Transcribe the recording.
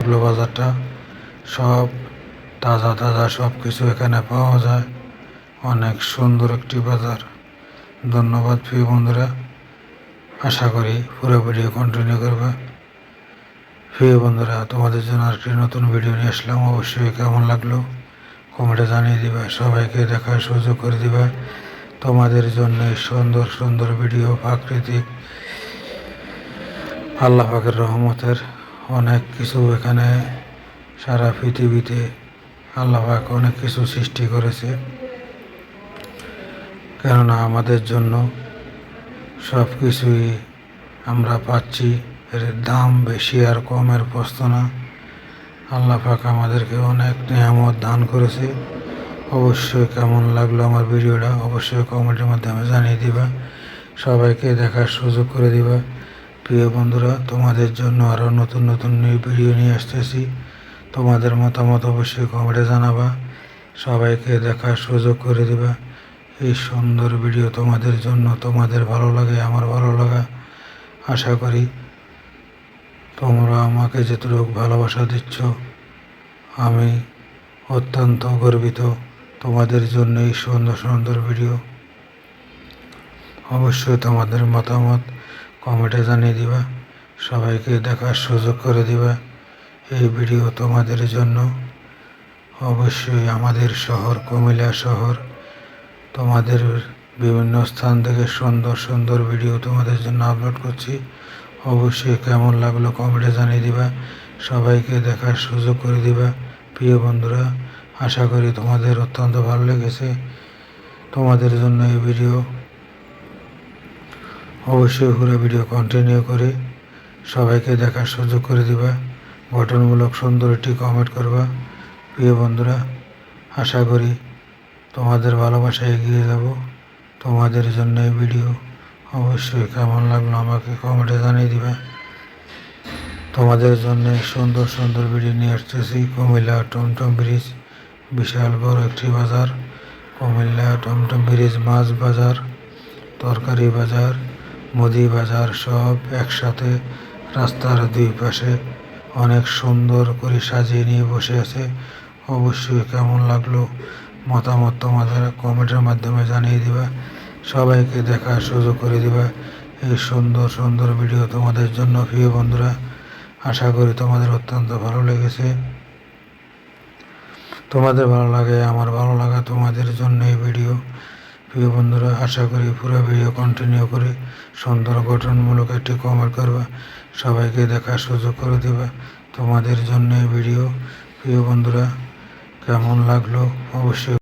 এগুলো বাজারটা সব, তাজা তাজা সব কিছু এখানে পাওয়া যায়। অনেক সুন্দর একটি বাজার। ধন্যবাদ প্রিয় বন্ধুরা। আশা করি পুরো ভিডিও কন্টিনিউ করবে। প্রিয় বন্ধুরা, তোমাদের জন্য আর আরেকটি নতুন ভিডিও নিয়ে আসলাম। অবশ্যই কেমন লাগল? কমেন্টে জানিয়ে দিবে। সবাইকে দেখার সুযোগ করে দিবে। তোমাদের জন্য সুন্দর সুন্দর ভিডিও প্রাকৃতিক, আল্লাহ পাকের রহমতের অনেক কিছু এখানে সারা পৃথিবীতে আল্লাহ পাক অনেক কিছু সৃষ্টি করেছে। কেননা আমাদের জন্য সব কিছুই আমরা পাচ্ছি। এর দাম বেশি আর কমের প্রশ্ন না। আল্লাহ পাক আমাদেরকে অনেক নিয়ামত দান করেছে। অবশ্যই কেমন লাগল আমার ভিডিওটা অবশ্যই কমেন্টের মাধ্যমে জানিয়ে দিবা। সবাইকে দেখার সুযোগ করে দিবা। প্রিয় বন্ধুরা, তোমাদের জন্য আরও নতুন নতুন নিউ ভিডিও নিয়ে আসতেছি। তোমাদের মতামত অবশ্যই কমেন্টে জানাবা। সবাইকে দেখার সুযোগ করে দিবা। এই সুন্দর ভিডিও তোমাদের জন্য, তোমাদের ভালো লাগে, আমার ভালো লাগা। আশা করি তোমরা আমাকে যেটুকু ভালোবাসা দিচ্ছ, আমি অত্যন্ত গর্বিত তোমাদের জন্য এই সুন্দর সুন্দর ভিডিও অবশ্যই তোমাদের মতামত কমেন্টে জানিয়ে দিবা, সবাইকে দেখার সুযোগ করে দিবা। এই ভিডিও তোমাদের জন্য। অবশ্যই আমাদের শহর, কুমিল্লা শহর, তোমাদের বিভিন্ন স্থান থেকে সুন্দর সুন্দর ভিডিও তোমাদের জন্য আপলোড করছি। অবশ্যই কেমন লাগল কমেন্টে জানিয়ে দিবা, সবাইকে দেখার সুযোগ করে দিবা। প্রিয় বন্ধুরা, আশা করি তোমাদের অত্যন্ত ভালো লেগেছে। তোমাদের জন্য এই ভিডিও অবশ্যই পুরো ভিডিও কন্টিনিউ করে সবাইকে দেখার সুযোগ করে দিবা। গঠনমূলক সুন্দর একটি কমেন্ট করবা। প্রিয় বন্ধুরা, আশা করি তোমাদের ভালোবাসায় এগিয়ে যাব। তোমাদের জন্য এই ভিডিও অবশ্যই কেমন লাগল আমাকে কমেন্টে জানিয়ে দিবে। তোমাদের জন্য সুন্দর সুন্দর ভিডিও নিয়ে আসতেছি। কুমিল্লা টমটম ব্রিজ, বিশাল বড় একটি বাজার। কুমিল্লা টমটম ব্রিজ মাছ বাজার, তরকারি বাজার মুদি বাজার সব একসাথে রাস্তার দুই পাশে অনেক সুন্দর করে সাজিয়ে নিয়ে বসে আছে। অবশ্যই কেমন লাগল মতামত তোমাদের কমেন্টের মাধ্যমে জানিয়ে দিবা। সবাইকে দেখার সুযোগ করে দিবা। এই সুন্দর সুন্দর ভিডিও তোমাদের জন্য প্রিয় বন্ধুরা, আশা করি তোমাদের অত্যন্ত ভালো লেগেছে। তোমাদের ভালো লাগে, আমার ভালো লাগা তোমাদের জন্য এই ভিডিও। প্রিয় বন্ধুরা, আশা করি পুরো ভিডিও কন্টিনিউ করে সুন্দর গঠনমূলক একটি কমেন্ট করবা। সবাইকে দেখার সুযোগ করে দেবা। তোমাদের জন্য ভিডিও প্রিয় বন্ধুরা, কেমন লাগল? অবশ্যই